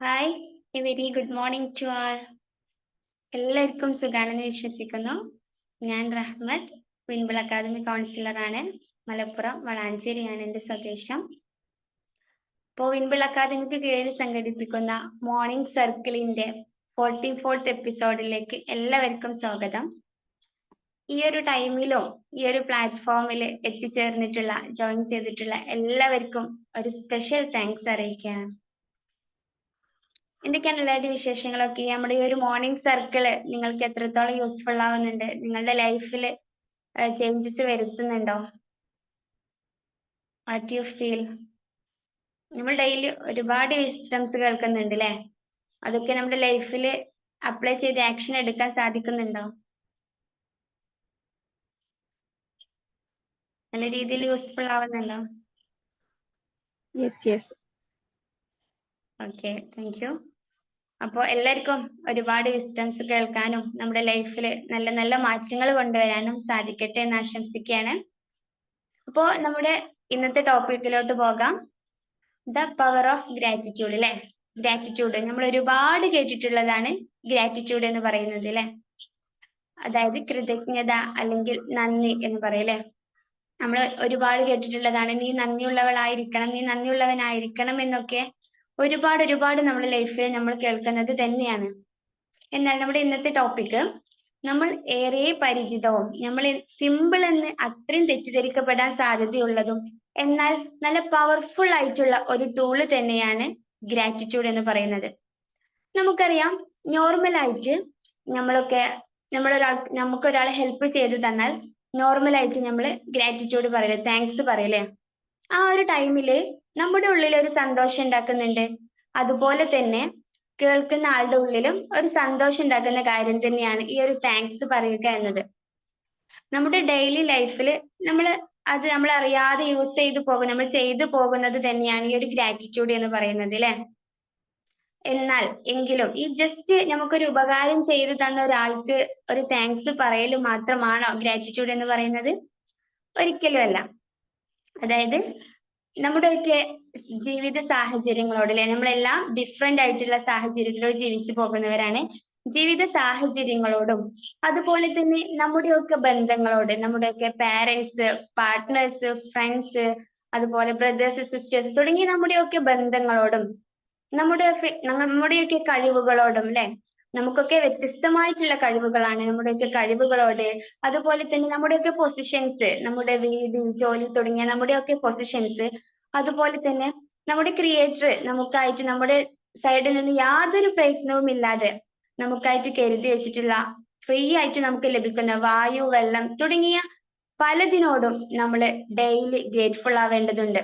Hi a very good morning to all എല്ലാവർക്കും സുഖാണെന്ന് വിശ്വസിക്കുന്നു. ഞാൻ റഹ്മത്ത് വിൻബിൾ അക്കാദമി കൗൺസിലറാണ് മലപ്പുറം വളാഞ്ചേരിയാണ് എന്റെ സ്വദേശം. ഇപ്പോൾ വിൻബിൾ അക്കാദമിക്ക് കീഴിൽ സംഘടിപ്പിക്കുന്ന മോർണിംഗ് സർക്കിളിന്റെ ഫോർട്ടി ഫോർത്ത് എപ്പിസോഡിലേക്ക് എല്ലാവർക്കും സ്വാഗതം. ഈ ഒരു ടൈമിലും ഈ ഒരു പ്ലാറ്റ്ഫോമിൽ എത്തിച്ചേർന്നിട്ടുള്ള ജോയിൻ ചെയ്തിട്ടുള്ള എല്ലാവർക്കും ഒരു സ്പെഷ്യൽ താങ്ക്സ് അറിയിക്കുകയാണ്. എന്തൊക്കെയാണ് എല്ലാവരുടെ വിശേഷങ്ങളൊക്കെ? നമ്മുടെ ഈ ഒരു മോർണിംഗ് സർക്കിൾ നിങ്ങൾക്ക് എത്രത്തോളം യൂസ്ഫുൾ ആവുന്നുണ്ട്? നിങ്ങളുടെ ലൈഫിൽ ചേഞ്ചസ് വരുത്തുന്നുണ്ടോ? വാട്ട് യു ഫീൽ നമ്മൾ ഡെയിലി ഒരുപാട് വിശ്രംസ് കേൾക്കുന്നുണ്ട് അല്ലേ അതൊക്കെ നമ്മുടെ ലൈഫിൽ അപ്ലൈ ചെയ്ത് ആക്ഷൻ എടുക്കാൻ സാധിക്കുന്നുണ്ടോ? നല്ല രീതിയിൽ യൂസ്ഫുൾ ആവുന്നുണ്ടോ? Yes yes okay thank you അപ്പോൾ എല്ലാവർക്കും ഒരുപാട് വിസ്റ്റംസ് കേൾക്കാനും നമ്മുടെ ലൈഫിൽ നല്ല നല്ല മാറ്റങ്ങൾ കൊണ്ടുവരാനും സാധിക്കട്ടെ എന്ന് ആശംസിക്കുകയാണ്. അപ്പോൾ നമ്മുടെ ഇന്നത്തെ ടോപ്പിക്കിലോട്ട് പോകാം. ദ പവർ ഓഫ് ഗ്രാറ്റിറ്റ്യൂഡ് അല്ലെ ഗ്രാറ്റിറ്റ്യൂഡ് നമ്മൾ ഒരുപാട് കേട്ടിട്ടുള്ളതാണ് ഗ്രാറ്റിറ്റ്യൂഡ് എന്ന് പറയുന്നത് അല്ലെ അതായത് കൃതജ്ഞത അല്ലെങ്കിൽ നന്ദി എന്ന് പറയല്ലേ നമ്മൾ ഒരുപാട് കേട്ടിട്ടുള്ളതാണ്. നീ നന്ദിയുള്ളവളായിരിക്കണം നീ നന്ദിയുള്ളവനായിരിക്കണം എന്നൊക്കെ ഒരുപാട് ഒരുപാട് നമ്മുടെ ലൈഫിൽ നമ്മൾ കേൾക്കുന്നത് തന്നെയാണ്. എന്നാൽ നമ്മുടെ ഇന്നത്തെ ടോപ്പിക്ക് നമ്മൾ ഏറെ പരിചിതവും നമ്മൾ സിമ്പിൾ എന്ന് അത്രയും തെറ്റിദ്ധരിക്കപ്പെടാൻ സാധ്യതയുള്ളതും എന്നാൽ നല്ല പവർഫുൾ ആയിട്ടുള്ള ഒരു ടൂൾ തന്നെയാണ് ഗ്രാറ്റിറ്റ്യൂഡ് എന്ന് പറയുന്നത്. നമുക്കറിയാം നോർമൽ ആയിട്ട് നമ്മളൊക്കെ നമ്മളൊരാൾ നമുക്ക് ഒരാൾ ഹെൽപ്പ് ചെയ്തു തന്നാൽ നോർമൽ ആയിട്ട് നമ്മൾ ഗ്രാറ്റിറ്റ്യൂഡ് പറയില്ലേ താങ്ക്സ് പറയില്ലേ? ആ ഒരു ടൈമിൽ നമ്മുടെ ഉള്ളിൽ ഒരു സന്തോഷം ഉണ്ടാക്കുന്നുണ്ട്. അതുപോലെ തന്നെ കേൾക്കുന്ന ആളുടെ ഉള്ളിലും ഒരു സന്തോഷം ഉണ്ടാക്കുന്ന കാര്യം തന്നെയാണ് ഈ ഒരു താങ്ക്സ് പറയുക എന്നത്. നമ്മുടെ ഡെയിലി ലൈഫിൽ നമ്മൾ അത് നമ്മൾ അറിയാതെ യൂസ് ചെയ്തു പോകും നമ്മൾ ചെയ്തു പോകുന്നത് തന്നെയാണ് ഈ ഒരു ഗ്രാറ്റിറ്റ്യൂഡ് എന്ന് പറയുന്നത് അല്ലെ എന്നാൽ എങ്കിലും ഈ ജസ്റ്റ് നമുക്കൊരു ഉപകാരം ചെയ്തു തന്ന ഒരാൾക്ക് ഒരു താങ്ക്സ് പറയൽ മാത്രമാണോ ഗ്രാറ്റിറ്റ്യൂഡ് എന്ന് പറയുന്നത്? ഒരിക്കലും അല്ല അതായത് നമ്മുടെയൊക്കെ ജീവിത സാഹചര്യങ്ങളോട് അല്ലെ നമ്മളെല്ലാം ഡിഫറെന്റ് ആയിട്ടുള്ള സാഹചര്യത്തിലൂടെ ജീവിച്ചു പോകുന്നവരാണ്. ജീവിത സാഹചര്യങ്ങളോടും അതുപോലെ തന്നെ നമ്മുടെയൊക്കെ ബന്ധങ്ങളോട് നമ്മുടെയൊക്കെ പാരന്റ്സ് പാർട്ട്നേഴ്സ് ഫ്രണ്ട്സ് അതുപോലെ ബ്രദേഴ്സ് സിസ്റ്റേഴ്സ് തുടങ്ങിയ നമ്മുടെയൊക്കെ ബന്ധങ്ങളോടും നമ്മുടെ നമ്മുടെയൊക്കെ കഴിവുകളോടും അല്ലെ നമുക്കൊക്കെ വ്യത്യസ്തമായിട്ടുള്ള കഴിവുകളാണ്. നമ്മുടെയൊക്കെ കഴിവുകളോട് അതുപോലെ തന്നെ നമ്മുടെയൊക്കെ പൊസിഷൻസ് നമ്മുടെ വീട് ജോലി തുടങ്ങിയ നമ്മുടെയൊക്കെ പൊസിഷൻസ് അതുപോലെ തന്നെ നമ്മുടെ ക്രിയേറ്റർ നമുക്കായിട്ട് നമ്മുടെ സൈഡിൽ നിന്ന് യാതൊരു പ്രയത്നവും ഇല്ലാതെ നമുക്കായിട്ട് കരുതി വെച്ചിട്ടുള്ള ഫ്രീ ആയിട്ട് നമുക്ക് ലഭിക്കുന്ന വായു വെള്ളം തുടങ്ങിയ പലതിനോടും നമ്മൾ ഡെയിലി ഗ്രേറ്റ്ഫുൾ ആവേണ്ടതുണ്ട്.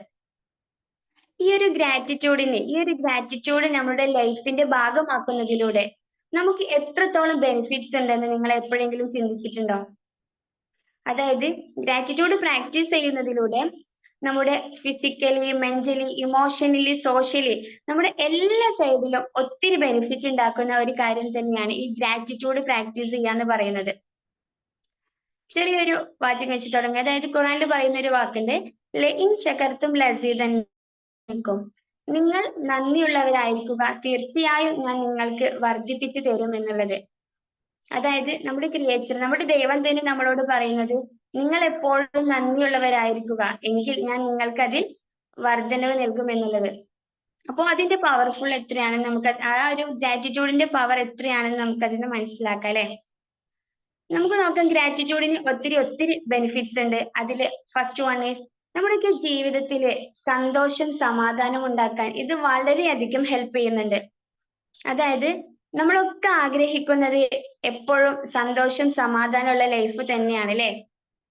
ഈ ഒരു ഗ്രാറ്റിറ്റ്യൂഡിന് ഈ ഒരു ഗ്രാറ്റിറ്റ്യൂഡ് നമ്മുടെ ലൈഫിന്റെ ഭാഗമാക്കുന്നതിലൂടെ നമുക്ക് എത്രത്തോളം ബെനിഫിറ്റ്സ് ഉണ്ടെന്ന് നിങ്ങൾ എപ്പോഴെങ്കിലും ചിന്തിച്ചിട്ടുണ്ടോ? അതായത് ഗ്രാറ്റിറ്റ്യൂഡ് പ്രാക്ടീസ് ചെയ്യുന്നതിലൂടെ നമ്മുടെ ഫിസിക്കലി മെന്റലി ഇമോഷണലി സോഷ്യലി നമ്മുടെ എല്ലാ സൈഡിലും ഒത്തിരി ബെനിഫിറ്റ് ഉണ്ടാക്കുന്ന ഒരു കാര്യം തന്നെയാണ് ഈ ഗ്രാറ്റിറ്റ്യൂഡ് പ്രാക്ടീസ് ചെയ്യാന്ന് പറയുന്നത്. ചെറിയൊരു വാചകം വെച്ച് തുടങ്ങുക അതായത് ഖുറാനിൽ പറയുന്ന ഒരു വാക്കുണ്ട്. ഇൻ ശകർത്തും ലസീതൻക്കും നിങ്ങൾ നന്ദിയുള്ളവരായിരിക്കുക. തീർച്ചയായും ഞാൻ നിങ്ങൾക്ക് വർദ്ധിപ്പിച്ചു തരും എന്നുള്ളത്. അതായത് നമ്മുടെ ക്രിയേച്ചർ നമ്മുടെ ദൈവം തന്നെ നമ്മളോട് പറയുന്നത് നിങ്ങൾ എപ്പോഴും നന്ദിയുള്ളവരായിരിക്കുക. എങ്കിൽ ഞാൻ നിങ്ങൾക്ക് അതിൽ വർധനവ് നൽകും എന്നുള്ളത്. അപ്പോൾ അതിന്റെ പവർഫുൾ എത്രയാണെന്ന് നമുക്ക് ആ ഒരു ഗ്രാറ്റിറ്റ്യൂഡിന്റെ പവർ എത്രയാണെന്ന് നമുക്ക് അതിന് മനസ്സിലാക്കാം അല്ലെ? നമുക്ക് നോക്കാം ഗ്രാറ്റിറ്റ്യൂഡിന് ഒത്തിരി ഒത്തിരി ബെനിഫിറ്റ്സ് ഉണ്ട്. അതിൽ ഫസ്റ്റ് വൺ ഈസ് നമ്മുടെയൊക്കെ ജീവിതത്തിൽ സന്തോഷം സമാധാനം ഉണ്ടാക്കാൻ ഇത് വളരെയധികം ഹെൽപ്പ് ചെയ്യുന്നുണ്ട്. അതായത് നമ്മളൊക്കെ ആഗ്രഹിക്കുന്നത് എപ്പോഴും സന്തോഷം സമാധാനമുള്ള ലൈഫ് തന്നെയാണ് അല്ലെ?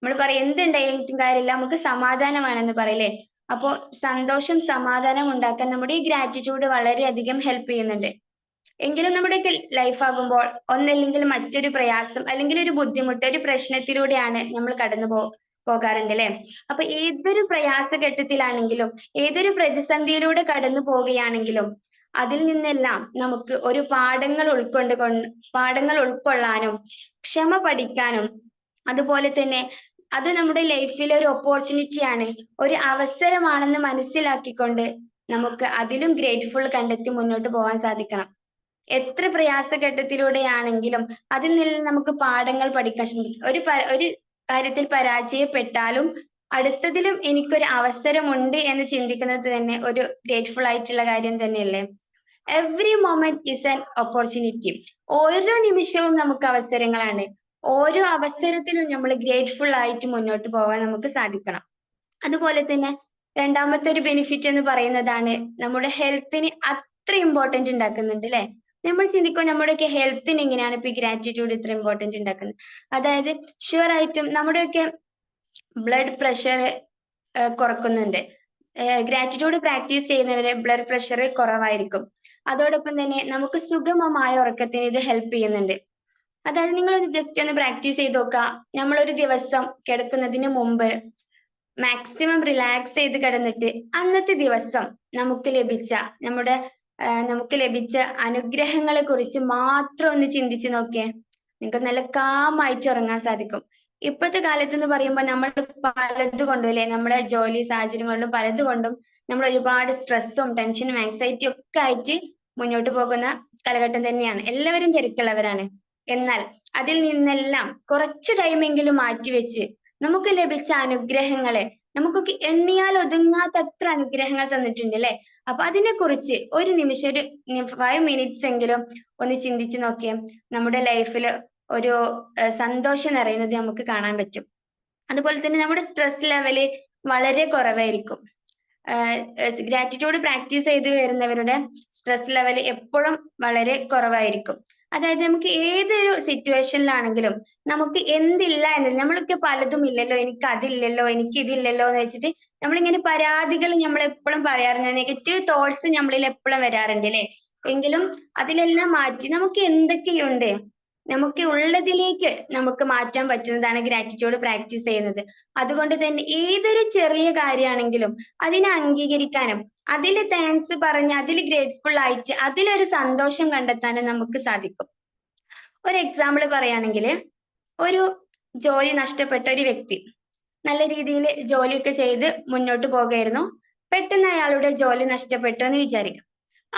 നമ്മൾ പറയും എന്തുണ്ടായിട്ടും കാര്യമില്ല നമുക്ക് സമാധാനമാണെന്ന് പറയില്ലേ അപ്പോ സന്തോഷം സമാധാനം ഉണ്ടാക്കാൻ നമ്മുടെ ഈ ഗ്രാറ്റിറ്റ്യൂഡ് വളരെയധികം ഹെൽപ്പ് ചെയ്യുന്നുണ്ട്. എങ്കിലും നമ്മുടെ ലൈഫ് ആകുമ്പോൾ ഒന്നല്ലെങ്കിൽ മറ്റൊരു പ്രയാസം അല്ലെങ്കിൽ ഒരു ബുദ്ധിമുട്ട് ഒരു പ്രശ്നത്തിലൂടെയാണ് നമ്മൾ കടന്നു പോ പോകാറുണ്ട് അല്ലെ അപ്പൊ ഏതൊരു പ്രയാസഘട്ടത്തിലാണെങ്കിലും ഏതൊരു പ്രതിസന്ധിയിലൂടെ കടന്നു പോവുകയാണെങ്കിലും അതിൽ നിന്നെല്ലാം നമുക്ക് ഒരു പാഠങ്ങൾ ഉൾക്കൊണ്ട് പാഠങ്ങൾ ഉൾക്കൊള്ളാനും ക്ഷമ പഠിക്കാനും അതുപോലെ തന്നെ അത് നമ്മുടെ ലൈഫിൽ ഒരു ഓപ്പർച്യൂണിറ്റിയാണ് ഒരു അവസരമാണെന്ന് മനസ്സിലാക്കിക്കൊണ്ട് നമുക്ക് അതിലും ഗ്രേറ്റ്ഫുൾ കണ്ടെത്തി മുന്നോട്ട് പോകാൻ സാധിക്കണം. എത്ര പ്രയാസഘട്ടത്തിലൂടെയാണെങ്കിലും അതിൽ നിന്ന് നമുക്ക് പാഠങ്ങൾ പഠിക്കാൻ ശ്രമിക്കാം. ഒരു ഒരു കാര്യത്തിൽ പരാജയപ്പെട്ടാലും അടുത്തതിലും എനിക്കൊരു അവസരമുണ്ട് എന്ന് ചിന്തിക്കുന്നത് തന്നെ ഒരു ഗ്രേറ്റ്ഫുൾ ആയിട്ടുള്ള കാര്യം തന്നെയല്ലേ? Every moment is an opportunity ഓരോ നിമിഷവും നമുക്ക് അവസരങ്ങളാണ്. ഓരോ അവസരത്തിലും നമ്മൾ ഗ്രേറ്റ്ഫുൾ ആയിട്ട് മുന്നോട്ട് പോകാൻ നമുക്ക് സാധിക്കണം. അതുപോലെ തന്നെ രണ്ടാമത്തെ ഒരു ബെനിഫിറ്റ് എന്ന് പറയുന്നതാണ് നമ്മുടെ ഹെൽത്തിന് അത്ര ഇമ്പോർട്ടന്റ് ഉണ്ടാക്കുന്നുണ്ട് അല്ലെ? നമ്മൾ ചിന്തിക്കും നമ്മുടെയൊക്കെ ഹെൽത്തിന് എങ്ങനെയാണ് ഇപ്പൊ ഈ ഗ്രാറ്റിറ്റ്യൂഡ് ഇത്ര ഇമ്പോർട്ടന്റ് ഉണ്ടാക്കുന്നത് അതായത് ഷുവർ ആയിട്ടും നമ്മുടെയൊക്കെ ബ്ലഡ് പ്രഷർ കുറക്കുന്നുണ്ട്. ഗ്രാറ്റിറ്റ്യൂഡ് പ്രാക്ടീസ് ചെയ്യുന്നവരെ ബ്ലഡ് പ്രഷർ കുറവായിരിക്കും. അതോടൊപ്പം തന്നെ നമുക്ക് സുഗമമായ ഉറക്കത്തിന് ഇത് ഹെൽപ്പ് ചെയ്യുന്നുണ്ട്. അതായത് നിങ്ങൾ ജസ്റ്റ് ഒന്ന് പ്രാക്ടീസ് ചെയ്ത് നോക്കുക നമ്മളൊരു ദിവസം കിടക്കുന്നതിന് മുമ്പ് മാക്സിമം റിലാക്സ് ചെയ്ത് കിടന്നിട്ട് അന്നത്തെ ദിവസം നമുക്ക് ലഭിച്ച നമ്മുടെ നമുക്ക് ലഭിച്ച അനുഗ്രഹങ്ങളെ കുറിച്ച് മാത്രം ഒന്ന് ചിന്തിച്ചു നോക്കിയേ. നിങ്ങൾക്ക് നല്ല കാമായിട്ട് ഉറങ്ങാൻ സാധിക്കും. ഇപ്പോഴത്തെ കാലത്ത് എന്ന് പറയുമ്പോൾ നമ്മൾ പലത് കൊണ്ടും അല്ലെ നമ്മുടെ ജോലി സാഹചര്യം കൊണ്ടും പലത് കൊണ്ടും നമ്മൾ ഒരുപാട് സ്ട്രെസ്സും ടെൻഷനും ആങ്സൈറ്റിയും ഒക്കെ ആയിട്ട് മുന്നോട്ട് പോകുന്ന കാലഘട്ടം തന്നെയാണ്. എല്ലാവരും തിരക്കുള്ളവരാണ്. എന്നാൽ അതിൽ നിന്നെല്ലാം കുറച്ച് ടൈമെങ്കിലും മാറ്റിവെച്ച് നമുക്ക് ലഭിച്ച അനുഗ്രഹങ്ങളെ നമുക്കൊക്കെ എണ്ണിയാൽ ഒതുങ്ങാത്തത്ര അനുഗ്രഹങ്ങൾ തന്നിട്ടുണ്ട് അല്ലെ? അപ്പൊ അതിനെ കുറിച്ച് ഒരു നിമിഷം ഒരു ഫൈവ് മിനിറ്റ്സ് എങ്കിലും ഒന്ന് ചിന്തിച്ചു നോക്കിയേ. നമ്മുടെ ലൈഫിൽ ഒരു സന്തോഷം നിറയുന്നത് നമുക്ക് കാണാൻ പറ്റും. അതുപോലെ തന്നെ നമ്മുടെ സ്ട്രെസ് ലെവൽ വളരെ കുറവായിരിക്കും. ഗ്രാറ്റിറ്റ്യൂഡ് പ്രാക്ടീസ് ചെയ്ത് വരുന്നവരുടെ സ്ട്രെസ് ലെവൽ എപ്പോഴും വളരെ കുറവായിരിക്കും. അതായത് നമുക്ക് ഏതൊരു സിറ്റുവേഷനിലാണെങ്കിലും നമുക്ക് എന്തില്ല എന്നത് നമ്മളൊക്കെ പലതും ഇല്ലല്ലോ എനിക്ക് അതില്ലല്ലോ എനിക്ക് ഇതില്ലല്ലോ എന്ന് വെച്ചിട്ട് നമ്മളിങ്ങനെ പരാതികൾ നമ്മൾ എപ്പോഴും പറയാറുണ്ട്. നെഗറ്റീവ് തോട്ട്സ് നമ്മളിൽ എപ്പോഴും വരാറുണ്ട് അല്ലെ? എങ്കിലും അതിലെല്ലാം മാറ്റി നമുക്ക് എന്തൊക്കെയുണ്ട്? നമുക്ക് ഉള്ളതിലേക്ക് നമുക്ക് മാറ്റാൻ പറ്റുന്നതാണ് ഗ്രാറ്റിറ്റ്യൂഡ് പ്രാക്ടീസ് ചെയ്യുന്നത്. അതുകൊണ്ട് തന്നെ ഏതൊരു ചെറിയ കാര്യമാണെങ്കിലും അതിനെ അംഗീകരിക്കാനും അതിൽ താങ്ക്സ് പറഞ്ഞ് അതിൽ ഗ്രേറ്റ്ഫുൾ ആയിട്ട് അതിലൊരു സന്തോഷം കണ്ടെത്താനും നമുക്ക് സാധിക്കും. ഒരു എക്സാമ്പിൾ പറയുകയാണെങ്കിൽ ഒരു ജോലി നഷ്ടപ്പെട്ട ഒരു വ്യക്തി നല്ല രീതിയിൽ ജോലിയൊക്കെ ചെയ്ത് മുന്നോട്ട് പോകുമായിരുന്നു പെട്ടെന്ന് അയാളുടെ ജോലി നഷ്ടപ്പെട്ടു എന്ന് വിചാരിക്കാം.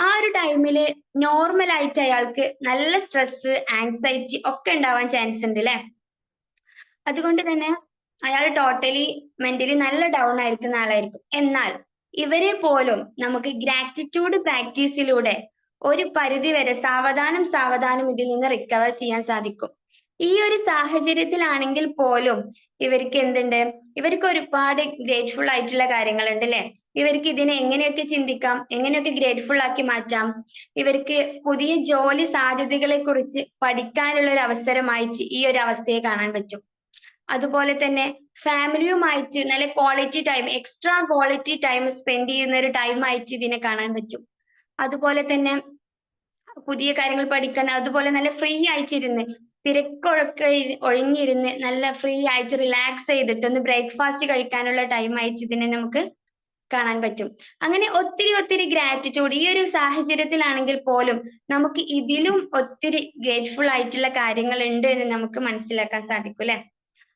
ആ ഒരു ടൈമിൽ നോർമൽ ആയിട്ട് അയാൾക്ക് നല്ല സ്ട്രെസ് ആങ്സൈറ്റി ഒക്കെ ഉണ്ടാവാൻ ചാൻസ് ഉണ്ട് അല്ലെ അതുകൊണ്ട് തന്നെ അയാൾ ടോട്ടലി മെന്റലി നല്ല ഡൗൺ ആയിരിക്കുന്ന ആളായിരിക്കും. എന്നാൽ ഇവരെ പോലും നമുക്ക് ഗ്രാറ്റിറ്റ്യൂഡ് പ്രാക്ടീസിലൂടെ ഒരു പരിധി വരെ സാവധാനം സാവധാനം ഇതിൽ നിന്ന് റിക്കവർ ചെയ്യാൻ സാധിക്കും. ഈ ഒരു സാഹചര്യത്തിലാണെങ്കിൽ പോലും ഇവർക്ക് എന്തുണ്ട്? ഇവർക്ക് ഒരുപാട് ഗ്രേറ്റ്ഫുൾ ആയിട്ടുള്ള കാര്യങ്ങളുണ്ട് അല്ലെ ഇവർക്ക് ഇതിനെ എങ്ങനെയൊക്കെ ചിന്തിക്കാം? എങ്ങനെയൊക്കെ ഗ്രേറ്റ്ഫുൾ ആക്കി മാറ്റാം? ഇവർക്ക് പുതിയ ജോലി സാധ്യതകളെ കുറിച്ച് പഠിക്കാനുള്ള ഒരു അവസരമായിട്ട് ഈ ഒരു അവസ്ഥയെ കാണാൻ പറ്റും. അതുപോലെ തന്നെ ഫാമിലിയുമായിട്ട് നല്ല quality time extra quality time spend ചെയ്യുന്ന ഒരു ടൈം ആയിട്ട് ഇതിനെ കാണാൻ പറ്റും. അതുപോലെ തന്നെ പുതിയ കാര്യങ്ങൾ പഠിക്കാൻ അതുപോലെ നല്ല ഫ്രീ ആയിട്ടിരുന്ന് തിരക്കൊഴക്കെ ഒഴിഞ്ഞിരുന്ന് നല്ല ഫ്രീ ആയിട്ട് റിലാക്സ് ചെയ്തിട്ട് ഒന്ന് ബ്രേക്ക്ഫാസ്റ്റ് കഴിക്കാനുള്ള ടൈം ആയിട്ട് ഇതിനെ നമുക്ക് കാണാൻ പറ്റും. അങ്ങനെ ഒത്തിരി ഒത്തിരി ഗ്രാറ്റിറ്റ്യൂഡ് ഈ ഒരു സാഹചര്യത്തിലാണെങ്കിൽ പോലും നമുക്ക് ഇതിലും ഒത്തിരി ഗ്രേറ്റ്ഫുൾ ആയിട്ടുള്ള കാര്യങ്ങൾ ഉണ്ട് എന്ന് നമുക്ക് മനസ്സിലാക്കാൻ സാധിക്കും അല്ലെ?